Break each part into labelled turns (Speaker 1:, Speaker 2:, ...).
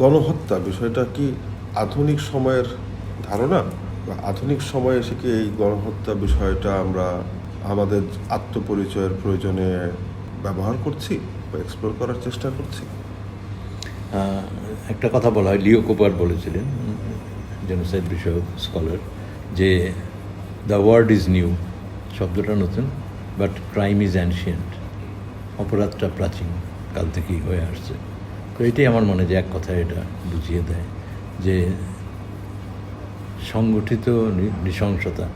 Speaker 1: গণহত্যা বিষয়টা কি আধুনিক সময়ের ধারণা? বা আধুনিক সময়ে এসে কি এই গণহত্যা বিষয়টা আমরা আমাদের আত্মপরিচয়ের প্রয়োজনে ব্যবহার করছি বা এক্সপ্লোর করার চেষ্টা করছি?
Speaker 2: একটা কথা বলা হয়, লিও কোপার বলেছিলেন, জেনোসাইড বিষয়ক স্কলার, যে দ্য ওয়ার্ড ইজ নিউ শব্দটা নতুন বাট ক্রাইম ইজ অ্যানশিয়েন্ট অপরাধটা প্রাচীন কাল থেকেই হয়ে আসছে। তো এটাই আমার মনে যে এক কথায় এটা বুঝিয়ে দেয় যে সংগঠিত নৃশংসতা,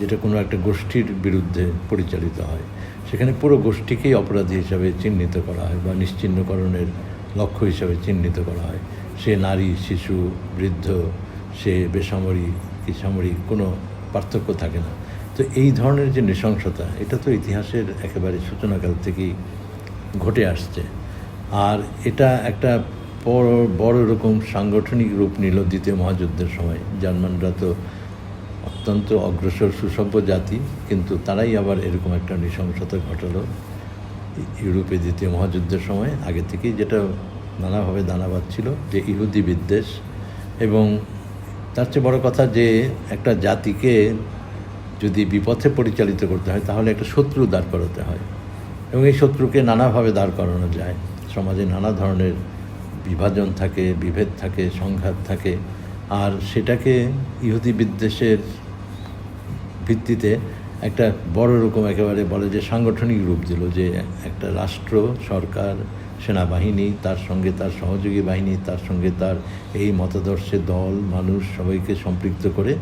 Speaker 2: যেটা কোনো একটা গোষ্ঠীর বিরুদ্ধে পরিচালিত হয়, সেখানে পুরো গোষ্ঠীকেই অপরাধী হিসাবে চিহ্নিত করা হয় বা নিশ্চিহ্নকরণের লক্ষ্য হিসাবে চিহ্নিত করা হয়। সে নারী, শিশু, বৃদ্ধ, সে বেসামরিক কি সামরিক কোনো পার্থক্য থাকে না। তো এই ধরনের যে নৃশংসতা, এটা তো ইতিহাসের একেবারে সূচনাকাল থেকেই ঘটে আসছে। আর এটা একটা বড় বড় রকম সাংগঠনিক রূপ নিল দ্বিতীয় মহাযুদ্ধের সময়। জার্মানরা তো অত্যন্ত অগ্রসর সুসভ্য জাতি, কিন্তু তারাই আবার এরকম একটা নৃশংসতা ঘটালো ইউরোপে দ্বিতীয় মহাযুদ্ধের সময়। আগে থেকেই যেটা নানাভাবে দানা বাঁধছিল যে ইহুদি বিদ্বেষ এবং তার চেয়ে বড় কথা যে একটা জাতিকে যদি বিপথে পরিচালিত করতে হয়, তাহলে একটা শত্রু দাঁড় করাতে হয় এবং এই শত্রুকে নানাভাবে দাঁড় করানো যায়। সমাজে নানা ধরনের বিভাজন থাকে, বিভেদ থাকে, সংঘাত থাকে। আর সেটাকে ইহুদি বিদ্বেষের ভিত্তিতে একটা বড় রকম একেবারে বলে যে সাংগঠনিক রূপ দিল যে একটা রাষ্ট্র, সরকার, সেনাবাহিনী, তার সঙ্গে তার সহযোগী বাহিনী, তার সঙ্গে তার এই মতাদর্শে দল, মানুষ সবাইকে সম্পৃক্ত করে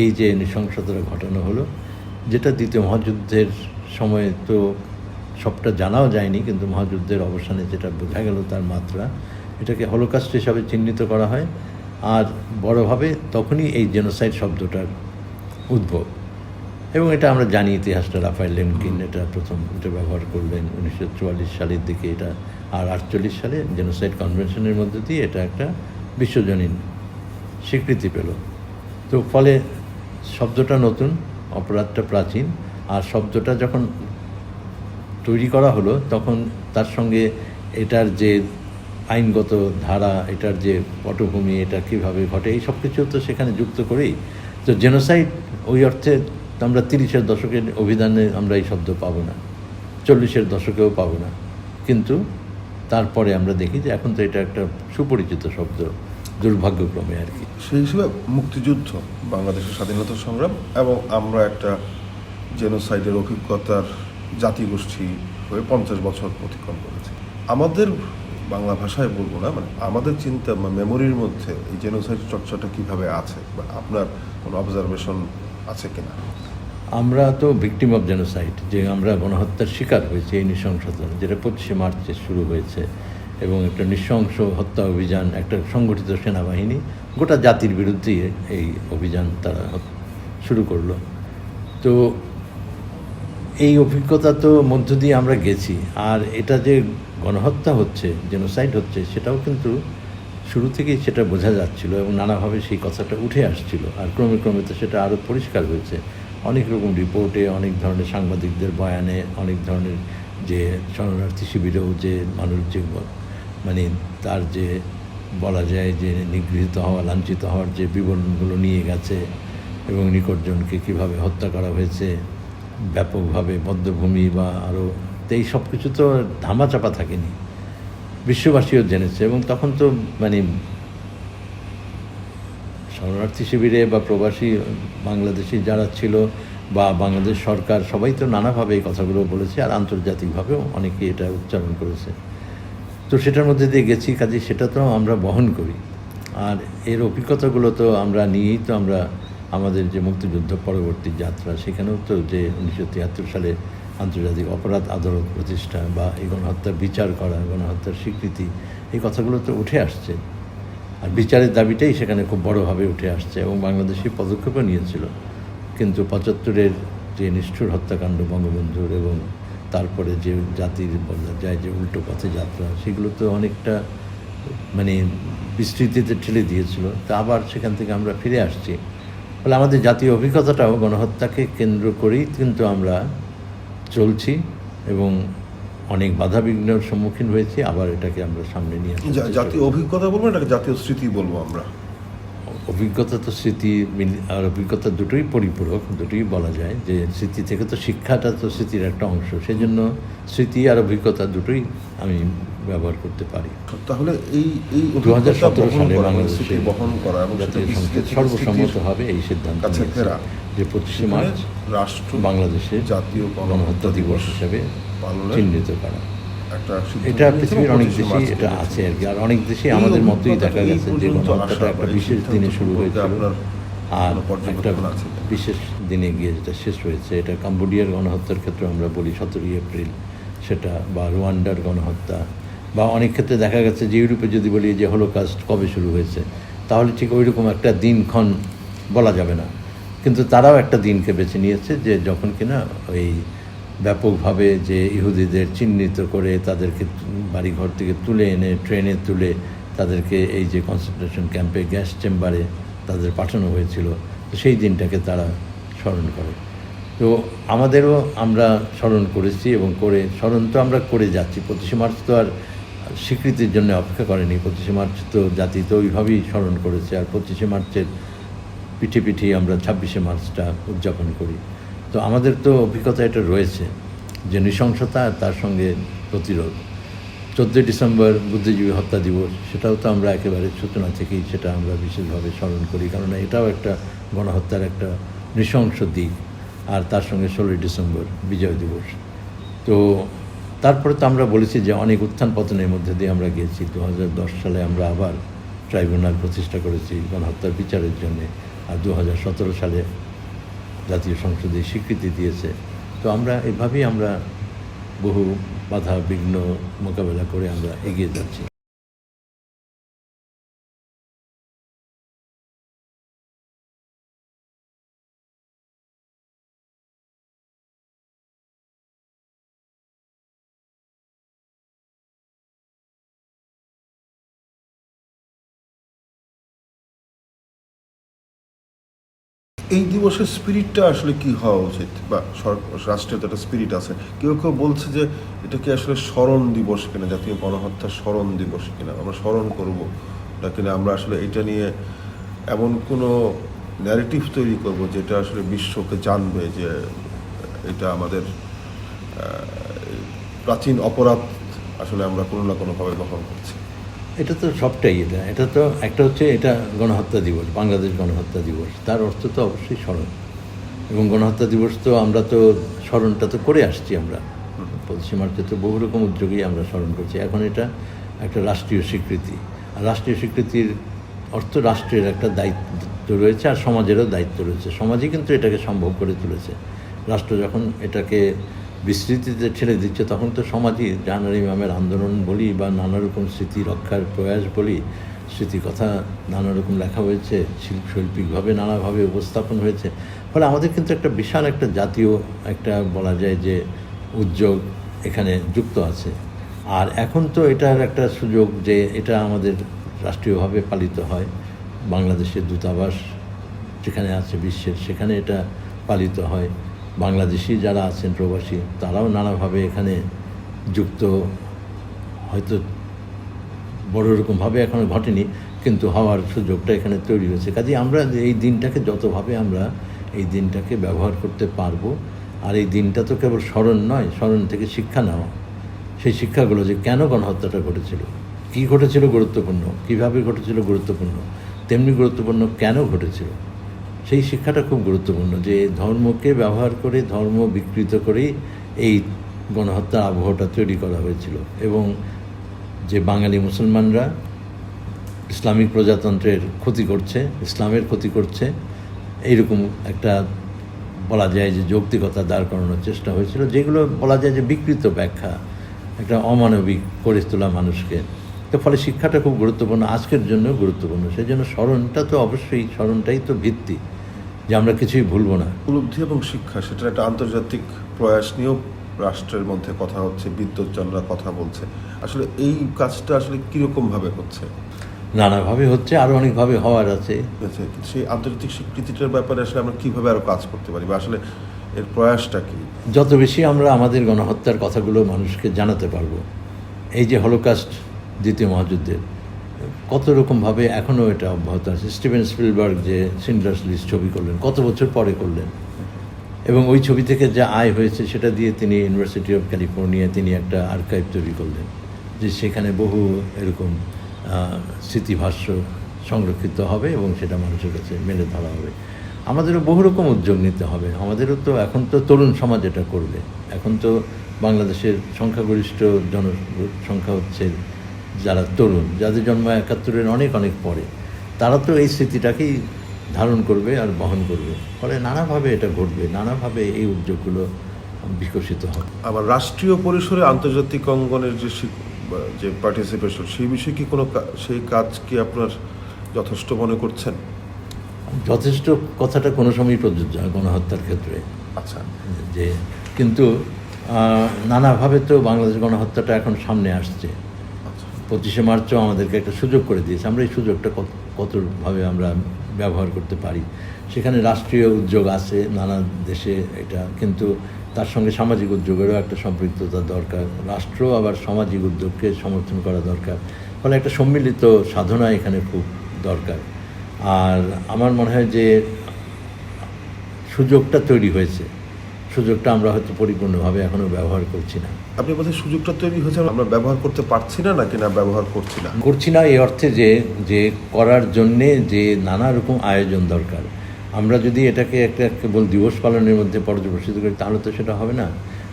Speaker 2: এই যে নৃশংসতাটা ঘটানো হলো, যেটা দ্বিতীয় মহাযুদ্ধের সময় তো সবটা জানাও যায়নি, কিন্তু মহাযুদ্ধের অবসানে যেটা বোঝা গেল তার মাত্রা, এটাকে হলোকাস্ট হিসাবে চিহ্নিত করা হয়। আর বড়ভাবে তখনই এই জেনোসাইড শব্দটার উদ্ভব। এবং এটা আমরা জানি ইতিহাসটা, রাফায়েল লেমকিন এটা প্রথম এটা ব্যবহার করলেন উনিশশো চুয়াল্লিশ সালের দিকে, এটা আর আটচল্লিশ সালে জেনোসাইড কনভেনশনের মধ্যে দিয়ে এটা একটা বিশ্বজনীন স্বীকৃতি পেল। তো ফলে শব্দটা নতুন, অপরাধটা প্রাচীন, আর শব্দটা যখন তৈরি করা হলো, তখন তার সঙ্গে এটার যে আইনগত ধারা, এটার যে পটভূমি, এটা কীভাবে ঘটে, এই সব কিছু তো সেখানে যুক্ত করেই। তো জেনোসাইড ওই অর্থে আমরা তিরিশের দশকের অভিধানে আমরা এই শব্দ পাবো না, চল্লিশের দশকেও পাবো না। কিন্তু তারপরে আমরা দেখি যে এখন তো এটা একটা সুপরিচিত শব্দ, দুর্ভাগ্যক্রমে আর কি।
Speaker 1: সেই হিসেবে মুক্তিযুদ্ধ, বাংলাদেশের স্বাধীনতা সংগ্রাম এবং আমরা একটা জেনোসাইডের অভিজ্ঞতার জাতিগোষ্ঠী হয়ে পঞ্চাশ বছর অতিক্রম করেছে। আমাদের বাংলা ভাষায় বলব না মানে আমাদের চিন্তা মেমোরির মধ্যে এই জেনোসাইড চর্চাটা কীভাবে আছে বা আপনার কোনো অবজারভেশন আছে কিনা?
Speaker 2: আমরা তো ভিকটিম অফ জেনোসাইড যে আমরা গণহত্যার শিকার হয়েছি এই নৃশংসতা যেটা পঁচিশে মার্চে শুরু হয়েছে এবং একটা নৃশংস হত্যা অভিযান, একটা সংগঠিত সেনাবাহিনী, গোটা জাতির বিরুদ্ধে এই অভিযান তারা শুরু করল। তো এই অভিজ্ঞতা তো মধ্য দিয়ে আমরা গেছি। আর এটা যে গণহত্যা হচ্ছে জেনোসাইড হচ্ছে, সেটাও কিন্তু শুরু থেকেই সেটা বোঝা যাচ্ছিল এবং নানাভাবে সেই কথাটা উঠে আসছিল। আর ক্রমে ক্রমে তো সেটা আরও পরিষ্কার হয়েছে। অনেক রকম রিপোর্টে অনেক ধরনের সাংবাদিকদের বয়ানে, অনেক ধরনের যে শরণার্থী শিবিরেও যে মানুষ যে মানে তার যে বলা যায় যে নিগৃহীত হওয়া, লাঞ্ছিত হওয়ার যে বিবরণগুলো নিয়ে গেছে এবং নিকটজনকে কীভাবে হত্যা করা হয়েছে ব্যাপকভাবে বদ্ধভূমি বা আরও তো এই সব কিছু তো ধামাচাপা থাকেনি। বিশ্ববাসীও জেনেছে এবং তখন তো মানে শরণার্থী শিবিরে বা প্রবাসী বাংলাদেশি যারা ছিল বা বাংলাদেশ সরকার, সবাই তো নানাভাবে এই কথাগুলো বলেছে আর আন্তর্জাতিকভাবেও অনেকে এটা উচ্চারণ করেছে। তো সেটার মধ্যে দিয়ে গেছি, কাজে সেটা তো আমরা বহন করি। আর এর অভিজ্ঞতাগুলো তো আমরা নিয়েই তো আমরা আমাদের যে মুক্তিযুদ্ধ পরবর্তী যাত্রা, সেখানেও তো যে উনিশশো তিয়াত্তর সালে আন্তর্জাতিক অপরাধ আদালত প্রতিষ্ঠা বা এই গণহত্যার বিচার করা, গণহত্যার স্বীকৃতি, এই কথাগুলো তো উঠে আসছে। আর বিচারের দাবিটাই সেখানে খুব বড়োভাবে উঠে আসছে এবং বাংলাদেশি পদক্ষেপও নিয়েছিল। কিন্তু পঁচাত্তরের যে নিষ্ঠুর হত্যাকাণ্ড বঙ্গবন্ধুর এবং তারপরে যে জাতির বলা যায় যে উল্টো পথে যাত্রা, সেগুলো তো অনেকটা মানে বিস্তৃতিতে ঠেলে দিয়েছিল। তা আবার সেখান থেকে আমরা ফিরে আসছি। ফলে আমাদের জাতীয় অভিজ্ঞতাটাও গণহত্যাকে কেন্দ্র করেই কিন্তু আমরা চলছি এবং অনেক বাধা বিঘ্নের সম্মুখীন হয়েছি, আবার এটাকে আমরা সামনে নিয়ে
Speaker 1: জাতীয় অভিজ্ঞতা বলব এটাকে জাতীয় স্মৃতি বলব আমরা?
Speaker 2: অভিজ্ঞতা তো স্মৃতি মিল- আর অভিজ্ঞতা দুটোই পরিপূরক দুটোই বলা যায় যে স্মৃতি থেকে তো শিক্ষাটা তো স্মৃতির একটা অংশ। সেই জন্য স্মৃতি আর অভিজ্ঞতা দুটোই আমি ব্যবহার করতে পারি।
Speaker 1: তাহলে এই এই
Speaker 2: দু হাজার সতেরো সালে
Speaker 1: মানে
Speaker 2: বাংলাদেশে
Speaker 1: বহন করা এবং
Speaker 2: জাতীয় সংসদ
Speaker 1: স্মৃতির-
Speaker 2: সর্বসম্মতভাবে এই সিদ্ধান্ত যে পঁচিশে মার্চ
Speaker 1: রাষ্ট্র
Speaker 2: বাংলাদেশে
Speaker 1: জাতীয়
Speaker 2: গণহত্যা দিবস হিসেবে চিহ্নিত করা। এটা পৃথিবীর অনেক দেশেই এটা আছে আর কি। আর অনেক দেশেই আমাদের মতোই দেখা গেছে যে গণহত্যাটা একটা বিশেষ দিনে শুরু হয়েছিল।
Speaker 1: আপনার
Speaker 2: আর একটা? বিশেষ দিনে গিয়ে যেটা শেষ হয়েছে এটা কাম্বোডিয়ার গণহত্যার ক্ষেত্রে আমরা বলি সতেরোই এপ্রিল। সেটা বা রুয়ান্ডার গণহত্যা বা অনেক ক্ষেত্রে দেখা গেছে যে ইউরোপে যদি বলি যে হলোকাস্ট কবে শুরু হয়েছে তাহলে ঠিক ওই রকম একটা দিনক্ষণ বলা যাবে না। কিন্তু তারাও একটা দিনকে বেছে নিয়েছে যে যখন কিনা ওই ব্যাপকভাবে যে ইহুদিদের চিহ্নিত করে তাদেরকে বাড়িঘর থেকে তুলে এনে ট্রেনে তুলে তাদেরকে এই যে কনসেন্ট্রেশন ক্যাম্পে, গ্যাস চেম্বারে তাদের পাঠানো হয়েছিল। তো সেই দিনটাকে তারা স্মরণ করে। তো আমাদেরও আমরা স্মরণ করেছি এবং করে স্মরণ তো আমরা করে যাচ্ছি। পঁচিশে মার্চ তো আর স্বীকৃতির জন্য অপেক্ষা করেনি। পঁচিশে মার্চ তো জাতি তো ওইভাবেই স্মরণ করেছে। আর পঁচিশে মার্চের পিঠে পিঠে আমরা ছাব্বিশে মার্চটা উদযাপন করি। তো আমাদের তো অভিজ্ঞতা এটা রয়েছে যে নৃশংসতা তার সঙ্গে প্রতিরোধ। চোদ্দোই ডিসেম্বর বুদ্ধিজীবী হত্যা দিবস, সেটাও তো আমরা একেবারে সূচনা থেকেই সেটা আমরা বিশেষভাবে স্মরণ করি কারণ এটাও একটা গণহত্যার একটা নৃশংস দিক, আর তার সঙ্গে ষোলোই ডিসেম্বর বিজয় দিবস। তো তারপরে তো আমরা বলেছি যে অনেক উত্থান পতনের মধ্যে দিয়ে আমরা গিয়েছি। দু সালে আমরা আবার ট্রাইব্যুনাল প্রতিষ্ঠা করেছি গণহত্যার বিচারের জন্যে, আর দু সালে জাতীয় সংসদে স্বীকৃতি দিয়েছে। তো আমরা এভাবেই আমরা বহু বাধা বিঘ্ন মোকাবেলা করে আমরা এগিয়ে যাচ্ছি।
Speaker 1: এই দিবসের স্পিরিটটা আসলে কি হওয়া উচিত? বা তো একটা স্পিরিট আছে। কেউ কেউ বলছে যে, এটা কি আসলে স্মরণ দিবস কিনা, জাতীয় গণহত্যার স্মরণ দিবস কিনা? আমরা স্মরণ করব। না কিনা আমরা আসলে এটা নিয়ে এমন কোনো ন্যারেটিভ তৈরি করব যেটা আসলে বিশ্বকে জানবে যে, এটা আমাদের প্রাচীন অপরাধ আসলে আমরা কোনো না কোনোভাবে গ্রহণ করছি।
Speaker 2: এটা তো সবটাই এটা। এটা তো একটা হচ্ছে এটা গণহত্যা দিবস, বাংলাদেশ গণহত্যা দিবস। তার অর্থ তো অবশ্যই স্মরণ। এবং গণহত্যা দিবস তো আমরা তো স্মরণটা তো করে আসছি আমরা। পঁচিশে মার্চে তো বহু রকম উদ্যোগেই আমরা স্মরণ করছি। এখন এটা একটা রাষ্ট্রীয় স্বীকৃতি। আর রাষ্ট্রীয় স্বীকৃতির অর্থ রাষ্ট্রের একটা দায়িত্ব রয়েছে আর সমাজেরও দায়িত্ব রয়েছে। সমাজই কিন্তু এটাকে সম্ভব করে তুলেছে। রাষ্ট্র যখন এটাকে বিস্তৃতিতে ছেড়ে দিচ্ছে, তখন তো সমাজই জাহানার ইমামের আন্দোলন বলি বা নানা রকম স্মৃতি রক্ষার প্রয়াস বলি স্মৃতি কথা নানা রকম লেখা হয়েছে, শিল্প শৈল্পিকভাবে নানাভাবে উপস্থাপন হয়েছে। ফলে আমাদের কিন্তু একটা বিশাল একটা জাতীয় একটা বলা যায় যে উদ্যোগ এখানে যুক্ত আছে। আর এখন তো এটার একটা সুযোগ যে এটা আমাদের রাষ্ট্রীয়ভাবে পালিত হয়। বাংলাদেশের দূতাবাস যেখানে আছে বিশ্বের, সেখানে এটা পালিত হয়। বাংলাদেশি যারা আছেন প্রবাসী, তারাও নানাভাবে এখানে যুক্ত। হয়তো বড় রকমভাবে এখনও ঘটেনি, কিন্তু হওয়ার সুযোগটা এখানে তৈরি হয়েছে। কাজে আমরা এই দিনটাকে যতভাবে আমরা এই দিনটাকে ব্যবহার করতে পারব, আর এই দিনটা তো কেবল স্মরণ নয়, স্মরণ থেকে শিক্ষা নেওয়া। সেই শিক্ষাগুলো যে কেন গণহত্যাটা ঘটেছিল, কী ঘটেছিল গুরুত্বপূর্ণ, কীভাবে ঘটেছিল গুরুত্বপূর্ণ, তেমনি গুরুত্বপূর্ণ কেন ঘটেছিল সেই শিক্ষাটা খুব গুরুত্বপূর্ণ যে ধর্মকে ব্যবহার করে, ধর্ম বিকৃত করেই এই গণহত্যার আবহাওয়াটা তৈরি করা হয়েছিল। এবং যে বাঙালি মুসলমানরা ইসলামিক প্রজাতন্ত্রের ক্ষতি করছে, ইসলামের ক্ষতি করছে, এইরকম একটা বলা যায় যে যৌক্তিকতা দাঁড় করানোর চেষ্টা হয়েছিল, যেগুলো বলা যায় যে বিকৃত ব্যাখ্যা, একটা অমানবিক করে তোলা মানুষকে। তো ফলে শিক্ষাটা খুব গুরুত্বপূর্ণ, আজকের জন্য গুরুত্বপূর্ণ। সেই জন্য স্মরণটা তো অবশ্যই, স্মরণটাই তো ভিত্তি। যে আমরা কিছুই ভুলবো না।
Speaker 1: উপলব্ধি এবং শিক্ষা সেটা একটা আন্তর্জাতিক প্রয়াস নিয়েও রাষ্ট্রের মধ্যে কথা হচ্ছে বিদ্যুৎজনরা কথা বলছে। আসলে এই কাজটা আসলে কীরকমভাবে হচ্ছে?
Speaker 2: নানাভাবে হচ্ছে আরও অনেকভাবে হওয়ার আছে।
Speaker 1: সেই আন্তর্জাতিক স্বীকৃতিটার ব্যাপারে আসলে আমরা কীভাবে আরও কাজ করতে পারি বা আসলে এর প্রয়াসটা কি?
Speaker 2: যত বেশি আমরা আমাদের গণহত্যার কথাগুলো মানুষকে জানাতে পারব এই যে হলোকাস্ট দ্বিতীয় মহাযুদ্ধের কত রকমভাবে এখনও এটা অব্যাহত আছে? স্টিভেন স্পিলবার্গ যে সিন্ডার্স লিস্ট ছবি করলেন, কত বছর পরে করলেন? এবং ওই ছবি থেকে যা আয় হয়েছে সেটা দিয়ে তিনি ইউনিভার্সিটি অফ ক্যালিফোর্নিয়া তিনি একটা আর্কাইভ তৈরি করলেন, যে সেখানে বহু এরকম স্মৃতিভাষ্য সংরক্ষিত হবে এবং সেটা মানুষের কাছে মেলে ধরা হবে। আমাদেরও বহু রকম উদ্যোগ নিতে হবে। আমাদেরও তো এখন তো তরুণ সমাজ এটা করবে। এখন তো বাংলাদেশের সংখ্যাগরিষ্ঠ জনসংখ্যা হচ্ছে যারা তরুণ যাদের জন্ম একাত্তরের অনেক অনেক পরে তারা তো এই স্মৃতিটাকেই ধারণ করবে আর বহন করবে। ফলে নানাভাবে এটা ঘটবে নানাভাবে এই উদ্যোগগুলো বিকশিত হবে।
Speaker 1: আবার রাষ্ট্রীয় পরিসরে আন্তর্জাতিক অঙ্গনের যে যে পার্টিসিপেশন সেই বিষয়ে কি কোনো সেই কাজ কি আপনার যথেষ্ট মনে করছেন?
Speaker 2: যথেষ্ট কথাটা কোনো সময়ই প্রযোজ্য হয় গণহত্যার ক্ষেত্রে।
Speaker 1: আচ্ছা।
Speaker 2: যে কিন্তু নানাভাবে তো বাংলাদেশ গণহত্যাটা এখন সামনে আসছে। পঁচিশে মার্চও আমাদেরকে একটা সুযোগ করে দিয়েছে। আমরা এই সুযোগটা কত, কতভাবে আমরা ব্যবহার করতে পারি? সেখানে রাষ্ট্রীয় উদ্যোগ আছে, নানা দেশে এটা, কিন্তু তার সঙ্গে সামাজিক উদ্যোগেরও একটা সম্পৃক্ততা দরকার। রাষ্ট্র আবার সামাজিক উদ্যোগকে সমর্থন করা দরকার। ফলে একটা সম্মিলিত সাধনা এখানে খুব দরকার। আর আমার মনে হয় যে সুযোগটা তৈরি হয়েছে। সুযোগটা আমরা হয়তো পরিপূর্ণভাবে এখনও ব্যবহার করছি না।
Speaker 1: আপনি বলছেন সুযোগটা তৈরি হয়েছে আমরা ব্যবহার করতে পারছি না নাকি না ব্যবহার করছি না?
Speaker 2: করছি না এই অর্থে যে যে করার জন্যে যে নানা রকম আয়োজন দরকার। আমরা যদি এটাকে একটা কেবল দিবস পালনের মধ্যে পর্যবেসিত করি তাহলে তো সেটা হবে না।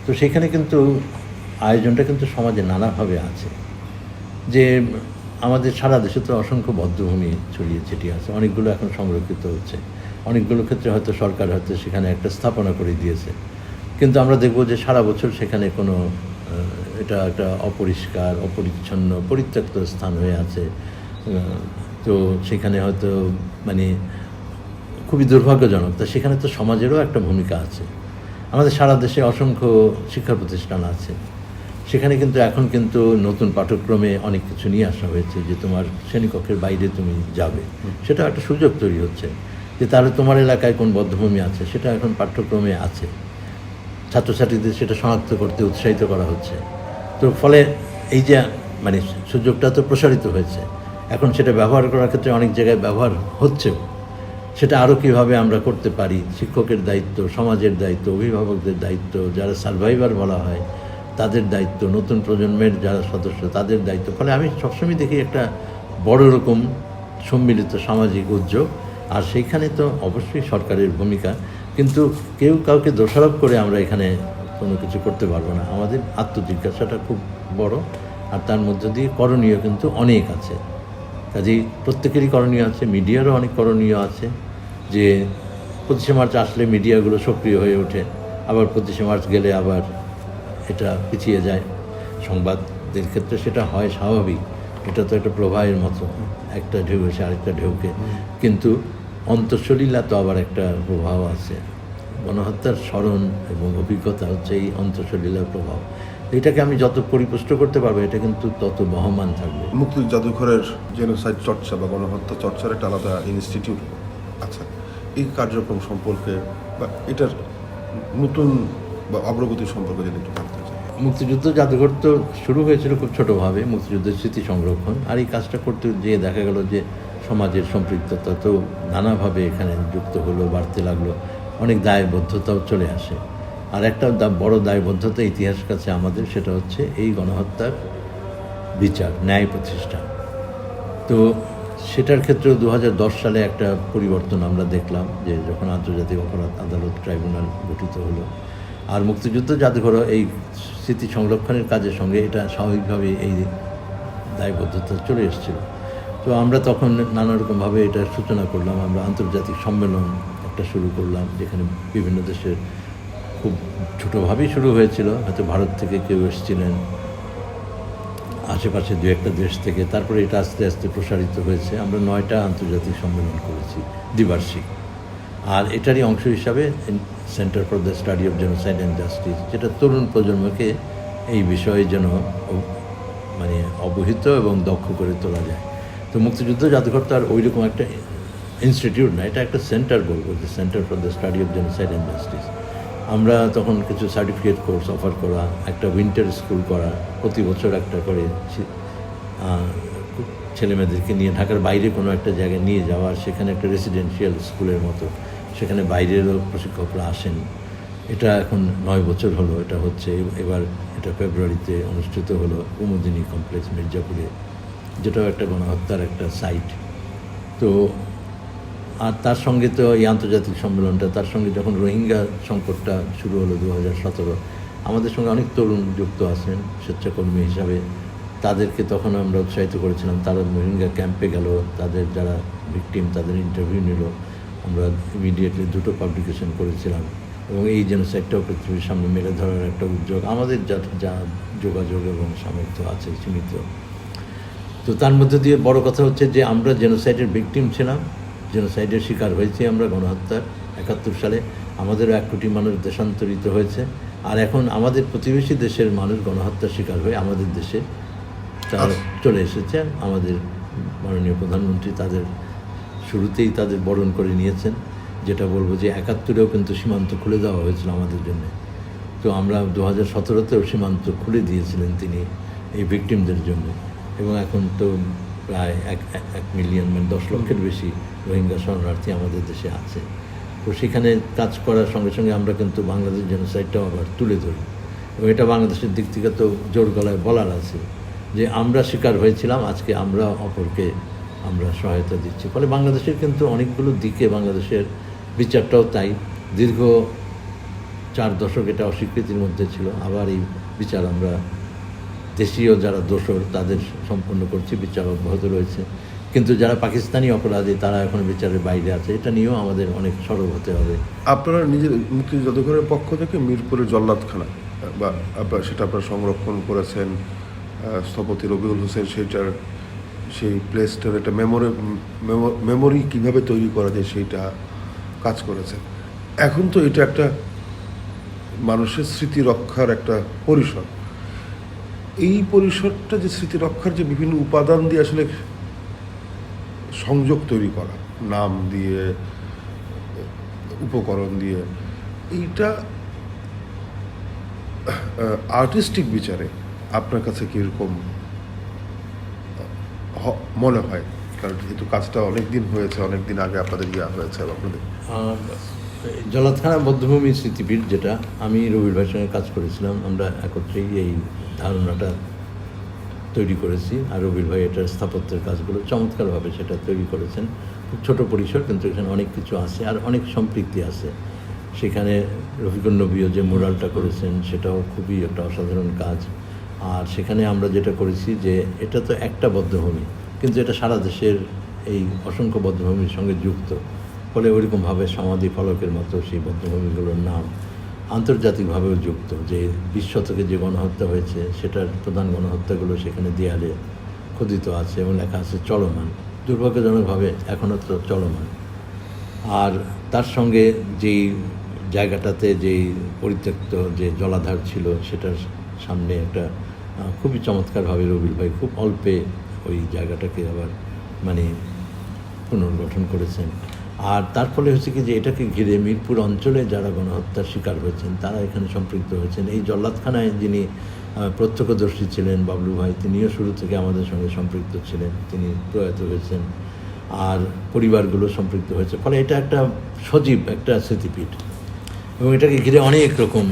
Speaker 2: তো সেখানে কিন্তু আয়োজনটা কিন্তু সমাজে নানাভাবে আছে। যে আমাদের সারা দেশে তো অসংখ্য বদ্ধভূমি ছড়িয়ে ছিটিয়ে আছে অনেকগুলো এখন সংরক্ষিত হচ্ছে। অনেকগুলো ক্ষেত্রে হয়তো সরকার হয়তো সেখানে একটা স্থাপনা করে দিয়েছে। কিন্তু আমরা দেখব যে সারা বছর সেখানে কোনো এটা একটা অপরিষ্কার, অপরিচ্ছন্ন, পরিত্যক্ত স্থান হয়ে আছে। তো সেখানে হয়তো মানে খুবই দুর্ভাগ্যজনক। তা সেখানে তো সমাজেরও একটা ভূমিকা আছে। আমাদের সারা দেশে অসংখ্য শিক্ষা প্রতিষ্ঠান আছে। সেখানে কিন্তু এখন কিন্তু নতুন পাঠ্যক্রমে অনেক কিছু নিয়ে আসা হয়েছে যে তোমার শ্রেণীকক্ষের বাইরে তুমি যাবে। সেটা একটা সুযোগ তৈরি হচ্ছে। যে তাহলে তোমার এলাকায় কোন বদ্ধভূমি আছে, সেটা এখন পাঠ্যক্রমে আছে। ছাত্রছাত্রীদের সেটা শনাক্ত করতে উৎসাহিত করা হচ্ছে। তো ফলে এই যে মানে সুযোগটা তো প্রসারিত হয়েছে। এখন সেটা ব্যবহার করার ক্ষেত্রে অনেক জায়গায় ব্যবহার হচ্ছেও। সেটা আরও কীভাবে আমরা করতে পারি, শিক্ষকের দায়িত্ব, সমাজের দায়িত্ব, অভিভাবকদের দায়িত্ব, যারা সার্ভাইভার বলা হয়, তাদের দায়িত্ব, নতুন প্রজন্মের যারা সদস্য, তাদের দায়িত্ব। ফলে আমি সবসময় দেখি একটা বড় রকম সম্মিলিত সামাজিক উদ্যোগ। আর সেইখানে তো অবশ্যই সরকারের ভূমিকা। কিন্তু কেউ কাউকে দোষারোপ করে আমরা এখানে কোনো কিছু করতে পারব না। আমাদের আত্মজিজ্ঞাসাটা খুব বড় আর তার মধ্য দিয়ে করণীয় কিন্তু অনেক আছে। কাজেই প্রত্যেকেরই করণীয় আছে মিডিয়ারও অনেক করণীয় আছে যে পঁচিশে মার্চ আসলে মিডিয়াগুলো সক্রিয় হয়ে ওঠে আবার পঁচিশে মার্চ গেলে আবার এটা পিছিয়ে যায়। সংবাদের ক্ষেত্রে সেটা হয় স্বাভাবিক এটা তো একটা প্রবাহের মতো একটা ঢেউ এসে আরেকটা ঢেউকে। কিন্তু অন্তঃসলীলা তো আবার একটা প্রভাব আছে। গণহত্যার স্মরণ এবং অভিজ্ঞতা হচ্ছে এই অন্তঃসলীলার প্রভাব। এটাকে আমি যত পরিপুষ্ট করতে পারব এটা কিন্তু তত বহমান থাকবে।
Speaker 1: মুক্তি জাদুঘরের জেনোসাইড চর্চা বা গণহত্যা চর্চার একটা আলাদা ইনস্টিটিউট আচ্ছা এই কার্যক্রম সম্পর্কে বা এটার নতুন বা অগ্রগতি সম্পর্কে যদি একটু জানতে চাই।
Speaker 2: মুক্তিযুদ্ধ জাদুঘর তো শুরু হয়েছিল খুব ছোটোভাবে মুক্তিযুদ্ধের স্মৃতি সংরক্ষণ। আর এই কাজটা করতে গিয়ে দেখা গেল যে সমাজের সম্পৃক্ততা তো নানাভাবে এখানে যুক্ত হলো, বাড়তে লাগল, অনেক দায়বদ্ধতাও চলে আসে। আর একটা বড় দায়বদ্ধতা ইতিহাস কাছে আমাদের, সেটা হচ্ছে এই গণহত্যার বিচার, ন্যায় প্রতিষ্ঠা তো সেটার ক্ষেত্রেও দু হাজার দশ সালে একটা পরিবর্তন আমরা দেখলাম, যে যখন আন্তর্জাতিক অপরাধ আদালত ট্রাইব্যুনাল গঠিত হলো, আর মুক্তিযুদ্ধ জাদুঘরও এই স্মৃতি সংরক্ষণের কাজের সঙ্গে এটা স্বাভাবিকভাবে এই দায়বদ্ধতা চলে এসেছিল। তো আমরা তখন নানা রকমভাবে এটা সূচনা করলাম, আমরা আন্তর্জাতিক সম্মেলন একটা শুরু করলাম, যেখানে বিভিন্ন দেশের খুব ছোটোভাবেই শুরু হয়েছিল। হয়তো ভারত থেকে কেউ এসেছিলেন, আশেপাশে দু একটা দেশ থেকে, তারপরে এটা আস্তে আস্তে প্রসারিত হয়েছে। আমরা নয়টা আন্তর্জাতিক সম্মেলন করেছি দ্বিবার্ষিক। আর এটারই অংশ হিসাবে centre for the study of genocide and justice, যেটা তরুণ প্রজন্মকে এই বিষয়ে যেন মানে অবহিত এবং দক্ষ করে তোলা যায়। তো মুক্তিযুদ্ধ জাদুঘর তো আর ওই রকম একটা ইনস্টিটিউট না, এটা একটা সেন্টার বলব, যে centre for the study of genocide justice আমরা তখন কিছু সার্টিফিকেট কোর্স অফার করা, একটা উইন্টার স্কুল করা, প্রতি বছর একটা করে ছেলেমেয়েদেরকে নিয়ে ঢাকার বাইরে কোনো একটা জায়গায় নিয়ে যাওয়া, সেখানে একটা রেসিডেন্সিয়াল স্কুলের মতো, সেখানে বাইরেরও প্রশিক্ষকরা আসেন। এটা এখন নয় বছর হলো, এটা হচ্ছে, এবার এটা ফেব্রুয়ারিতে অনুষ্ঠিত হলো, কুমুদিনী কমপ্লেক্স মির্জাপুরে। যেটাও একটা গণহত্যার একটা সাইট তো, আর তার সঙ্গে তো এই আন্তর্জাতিক সম্মেলনটা, তার সঙ্গে যখন রোহিঙ্গা সংকটটা শুরু হলো দু হাজার সতেরো, আমাদের সঙ্গে অনেক তরুণ যুক্ত আছেন, স্বেচ্ছাকর্মী হিসাবে। তাদেরকে তখন আমরা উৎসাহিত করেছিলাম, তারা রোহিঙ্গা ক্যাম্পে গেল, তাদের যারা ভিকটিম তাদের ইন্টারভিউ নিল। আমরা ইমিডিয়েটলি দুটো পাবলিকেশন করেছিলাম। এবং এই যেন জেনোসাইডটাও পৃথিবীর সামনে মেলে ধরার একটা উদ্যোগ, আমাদের যা যা যোগাযোগ এবং সামর্থ্য আছে, সীমিত। তো তার মধ্যে দিয়ে বড় কথা হচ্ছে যে আমরা জেনোসাইডের ভিকটিম ছিলাম জেনোসাইডের শিকার হয়েছি আমরা গণহত্যার একাত্তর সালে। আমাদেরও এক কোটি মানুষ দেশান্তরিত হয়েছে। আর এখন আমাদের প্রতিবেশী দেশের মানুষ গণহত্যার শিকার হয়ে আমাদের দেশে তারা চলে এসেছে। আমাদের মাননীয় প্রধানমন্ত্রী তাদের শুরুতেই তাদের বরণ করে নিয়েছেন যেটা বলব যে একাত্তরেও কিন্তু সীমান্ত খুলে দেওয়া হয়েছিল আমাদের জন্য। তো আমরা দু হাজার সতেরোতেও সীমান্ত খুলে দিয়েছিলেন তিনি এই ভিকটিমদের জন্য। এবং এখন তো প্রায় এক, এক- মিলিয়ন মানে দশ লক্ষের বেশি রোহিঙ্গা শরণার্থী আমাদের দেশে আছে। তো সেখানে কাজ করার সঙ্গে সঙ্গে আমরা কিন্তু বাংলাদেশ জেনোসাইডটাও আবার তুলে ধরি। এবং এটা বাংলাদেশের দিক থেকে তো জোর গলায় বলার আছে যে আমরা শিকার হয়েছিলাম, আজকে আমরা অপরকে আমরা সহায়তা দিচ্ছি। ফলে বাংলাদেশের কিন্তু অনেকগুলো দিকে বাংলাদেশের বিচারটাও তাই। দীর্ঘ চার দশক এটা অস্বীকৃতির মধ্যে ছিল। আবার এই বিচার আমরা দেশীয় যারা দোষর, তাদের সম্পন্ন করছি, বিচার অব্যাহত রয়েছে। কিন্তু যারা পাকিস্তানি অপরাধী, তারা এখন বিচারের বাইরে আছে। এটা নিয়েও আমাদের অনেক সরব হতে হবে।
Speaker 1: আপনারা নিজের মুক্তি জাদুঘরের পক্ষ থেকে মিরপুরের জল্লাদখানা, বা আপনার সেটা আপনারা সংরক্ষণ করেছেন স্থপতি রবিউল হোসেন সেটার সেই প্লেসটার একটা মেমোরি মেমোরি কীভাবে তৈরি করা যায় সেইটা কাজ করেছেন। এখন তো এটা একটা মানুষের স্মৃতি রক্ষার একটা পরিসর। এই পরিসরটা যে স্মৃতি রক্ষার যে বিভিন্ন উপাদান দিয়ে আসলে সংযোগ তৈরি করা, নাম দিয়ে, উপকরণ দিয়ে, এইটা আর্টিস্টিক বিচারে আপনার কাছে কীরকম মনে হয়? কারণ যেহেতু কাজটা অনেক দিন হয়েছে অনেক দিন আগে আপনাদের ইয়া হয়েছে আপনাদের
Speaker 2: জলাৎখানা বদ্ধভূমি স্মৃতিপীঠ যেটা, আমি রবির ভাইয়ের কাজ করেছিলাম, আমরা একত্রেই এই ধারণাটা তৈরি করেছি আর রবির ভাই এটার স্থাপত্যের কাজগুলো চমৎকারভাবে সেটা তৈরি করেছেন। খুব ছোট পরিসর, কিন্তু এখানে অনেক কিছু আছে আর অনেক সম্পৃক্তি আছে। সেখানে রফিকুল নবীও যে মোরালটা করেছেন সেটাও খুবই একটা অসাধারণ কাজ। আর সেখানে আমরা যেটা করেছি যে এটা তো একটা বদ্ধভূমি, কিন্তু এটা সারা দেশের এই অসংখ্য বদ্ধভূমির সঙ্গে যুক্ত। ফলে ওইরকমভাবে সমাধি ফলকের মতো সেই বদ্ধভূমিগুলোর নাম আন্তর্জাতিকভাবেও যুক্ত, যে বিশ শতকে যে গণহত্যা হয়েছে, সেটার প্রধান গণহত্যাগুলো সেখানে দেয়ালে খোদিত আছে এবং লেখা আছে চলমান, দুর্ভাগ্যজনকভাবে এখনও তো চলমান। আর তার সঙ্গে যেই জায়গাটাতে যেই পরিত্যক্ত যে জলাধার ছিল, সেটার সামনে একটা খুবই চমৎকারভাবে রবিল ভাই খুব অল্পে ওই জায়গাটাকে আবার মানে পুনর্গঠন করেছেন। আর তার ফলে হচ্ছে কি যে এটাকে ঘিরে মিরপুর অঞ্চলে যারা গণহত্যার শিকার হয়েছেন, তারা এখানে সম্পৃক্ত হয়েছেন। এই জল্লাদখানায় যিনি প্রত্যক্ষদর্শী ছিলেন, বাবলু ভাই, তিনিও শুরু থেকে আমাদের সঙ্গে সম্পৃক্ত ছিলেন। তিনি প্রয়াত হয়েছেন আর পরিবারগুলো সম্পৃক্ত হয়েছে। ফলে এটা একটা সজীব একটা স্মৃতিপীঠ এবং এটাকে ঘিরে অনেক রকম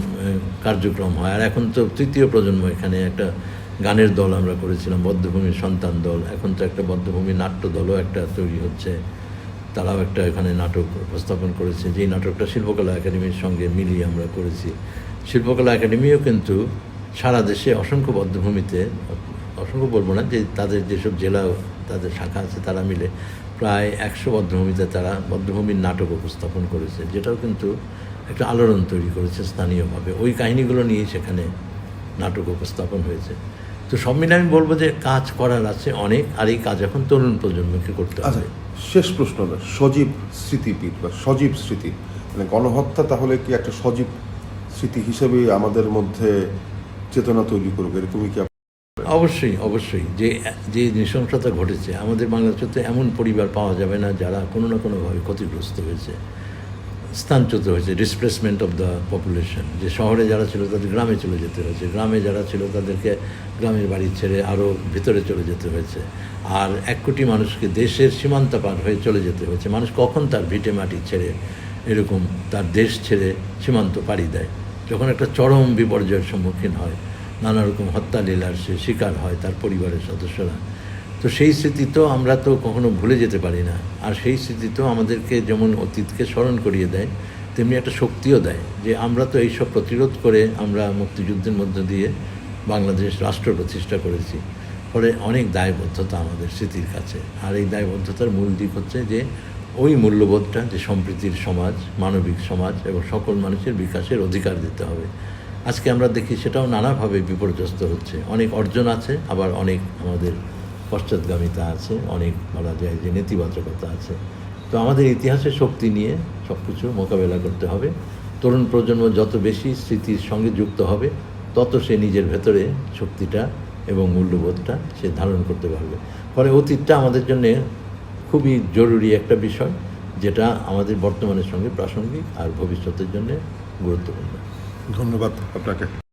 Speaker 2: কার্যক্রম হয়। আর এখন তো তৃতীয় প্রজন্ম এখানে, একটা গানের দল আমরা করেছিলাম, বদ্ধভূমির সন্তান দল। এখন তো একটা বদ্ধভূমি নাট্য দলও একটা তৈরি হচ্ছে। তারাও একটা এখানে নাটক উপস্থাপন করেছে, যেই নাটকটা শিল্পকলা একাডেমির সঙ্গে মিলিয়ে আমরা করেছি। শিল্পকলা একাডেমিও কিন্তু সারা দেশে অসংখ্য বদ্ধভূমিতে অসংখ্য বলব না, যে তাদের যেসব জেলা তাদের শাখা আছে তারা মিলে প্রায় একশো বদ্ধভূমিতে তারা বদ্ধভূমির নাটক উপস্থাপন করেছে, যেটাও কিন্তু একটা আলোড়ন তৈরি করেছে স্থানীয়ভাবে। ওই কাহিনিগুলো নিয়ে সেখানে নাটক উপস্থাপন হয়েছে। তো সব মিলে আমি বলব যে কাজ করার আছে অনেক, আর এই কাজ এখন তরুণ প্রজন্মকে করতে
Speaker 1: আচ্ছা
Speaker 2: হবে
Speaker 1: শেষ প্রশ্নটা সজীব স্মৃতিপীঠ বা সজীব স্মৃতি। মানে গণহত্যা তাহলে কি একটা সজীব স্মৃতি হিসেবে আমাদের মধ্যে চেতনা তৈরি করবে তুমি কি
Speaker 2: অবশ্যই অবশ্যই। যে যে নৃশংসতা ঘটেছে, আমাদের বাংলাদেশে তো এমন পরিবার পাওয়া যাবে না যারা কোনো না কোনোভাবে ক্ষতিগ্রস্ত হয়েছে। স্থানচ্যুত হয়েছে ডিসপ্লেসমেন্ট অফ দ্য পপুলেশন যে শহরে যারা ছিল তাদের গ্রামে চলে যেতে হয়েছে। গ্রামে যারা ছিল তাদেরকে গ্রামের বাড়ি ছেড়ে আরও ভিতরে চলে যেতে হয়েছে। আর এক কোটি মানুষকে দেশের সীমান্ত পার হয়ে চলে যেতে হয়েছে। মানুষ কখন তার ভিটে মাটি ছেড়ে এরকম তার দেশ ছেড়ে সীমান্ত পাড়ি দেয়? যখন একটা চরম বিপর্যয়ের সম্মুখীন হয়, নানা রকম হত্যা লীলার সে শিকার হয় তার পরিবারের সদস্যরা। তো সেই স্মৃতি তো আমরা তো কখনো ভুলে যেতে পারি না। আর সেই স্মৃতি তো আমাদেরকে যেমন অতীতকে স্মরণ করিয়ে দেয়, তেমনি একটা শক্তিও দেয় যে আমরা তো এইসব প্রতিরোধ করে আমরা মুক্তিযুদ্ধের মধ্য দিয়ে বাংলাদেশ রাষ্ট্র প্রতিষ্ঠা করেছি। ফলে অনেক দায়বদ্ধতা আমাদের স্মৃতির কাছে। আর এই দায়বদ্ধতার মূল দিক হচ্ছে যে ওই মূল্যবোধটা যে সম্প্রীতির সমাজ, মানবিক সমাজ এবং সকল মানুষের বিকাশের অধিকার দিতে হবে। আজকে আমরা দেখি সেটাও নানাভাবে বিপর্যস্ত হচ্ছে। অনেক অর্জন আছে, আবার অনেক আমাদের পশ্চাৎগামিতা আছে, অনেক বলা যায় যে নেতিবাচকতা আছে। তো আমাদের ইতিহাসে শক্তি নিয়ে সব কিছু মোকাবেলা করতে হবে। তরুণ প্রজন্ম যত বেশি স্মৃতির সঙ্গে যুক্ত হবে, তত সে নিজের ভেতরে শক্তিটা এবং মূল্যবোধটা সে ধারণ করতে পারবে। ফলে অতীতটা আমাদের জন্য খুবই জরুরি একটা বিষয়, যেটা আমাদের বর্তমানের সঙ্গে প্রাসঙ্গিক আর ভবিষ্যতের জন্য গুরুত্বপূর্ণ।
Speaker 1: ধন্যবাদ আপনাকে।